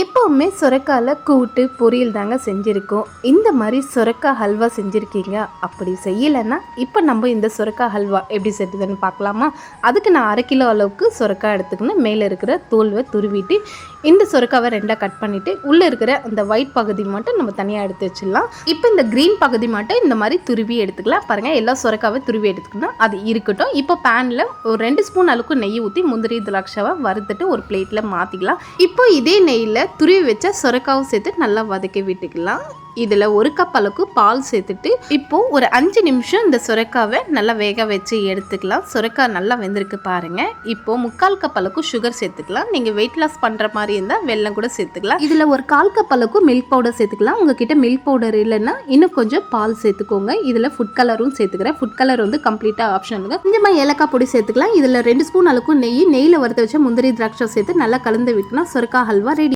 எப்போவுமே சுரக்காயில் கூட்டு பொரியல் தாங்க செஞ்சுருக்கோம். இந்த மாதிரி சுரக்கா ஹல்வா செஞ்சுருக்கீங்க அப்படி செய்யலைன்னா இப்போ நம்ம இந்த சுரக்கா ஹல்வா எப்படி செய்யுதுன்னு பார்க்கலாமா? அதுக்கு நான் அரை கிலோ அளவுக்கு சுரக்கா எடுத்துக்கணும். மேலே இருக்கிற தோல்வை துருவிட்டு இந்த சுரக்காவை ரெண்டாக கட் பண்ணிவிட்டு உள்ளே இருக்கிற அந்த ஒயிட் பகுதி மட்டும் நம்ம தனியாக எடுத்து வச்சிடலாம். இப்போ இந்த க்ரீன் பகுதி மட்டும் இந்த மாதிரி துருவி எடுத்துக்கலாம். பாருங்கள் எல்லா சுரக்காவை துருவி எடுத்துக்கணும். அது இருக்கட்டும். இப்போ பேனில் ஒரு ரெண்டு ஸ்பூன் அளவுக்கு நெய் ஊற்றி முந்திரி திராட்சாவை வறுத்துட்டு ஒரு பிளேட்டில் மாற்றிக்கலாம் இப்போ இதே நெய்யில் துருவி வச்ச சுரக்காவும் சேர்த்து நல்லா வதக்கி விட்டுக்கலாம். இதில் ஒரு கப் அளவுக்கு பால் சேர்த்துட்டு இப்போது ஒரு அஞ்சு நிமிஷம் இந்த சுரக்காவை நல்லா வேக வச்சு எடுத்துக்கலாம். சுரக்காய் நல்லா வெந்திருக்கு பாருங்கள் இப்போது முக்கால் கப் அளவுக்கு சுகர் சேர்த்துக்கலாம். நீங்கள் வெயிட் லாஸ் பண்ணுற மாதிரி இருந்தால் வெள்ளம் கூட சேர்த்துக்கலாம். இதில் ஒரு கால் கப் அளவுக்கு மில்க் பவுடர் சேர்த்துக்கலாம். உங்ககிட்ட மில்க் பவுடர் இல்லைன்னா இன்னும் கொஞ்சம் பால் சேர்த்துக்கோங்க. இதில் ஃபுட் கலரும் சேர்த்துக்கிறேன். ஃபுட் கலர் வந்து கம்ப்ளீட்டாக ஆப்ஷனுங்க கொஞ்சமாக ஏலக்காய் பொடி சேர்த்துக்கலாம். இதில் ரெண்டு ஸ்பூன் அளவுக்கு நெய். நெய்யில் வறுத்த வச்ச முந்திரி திராட்சை சேர்த்து நல்லா கலந்து விட்டுனா சுரக்கா ஹல்வா ரெடி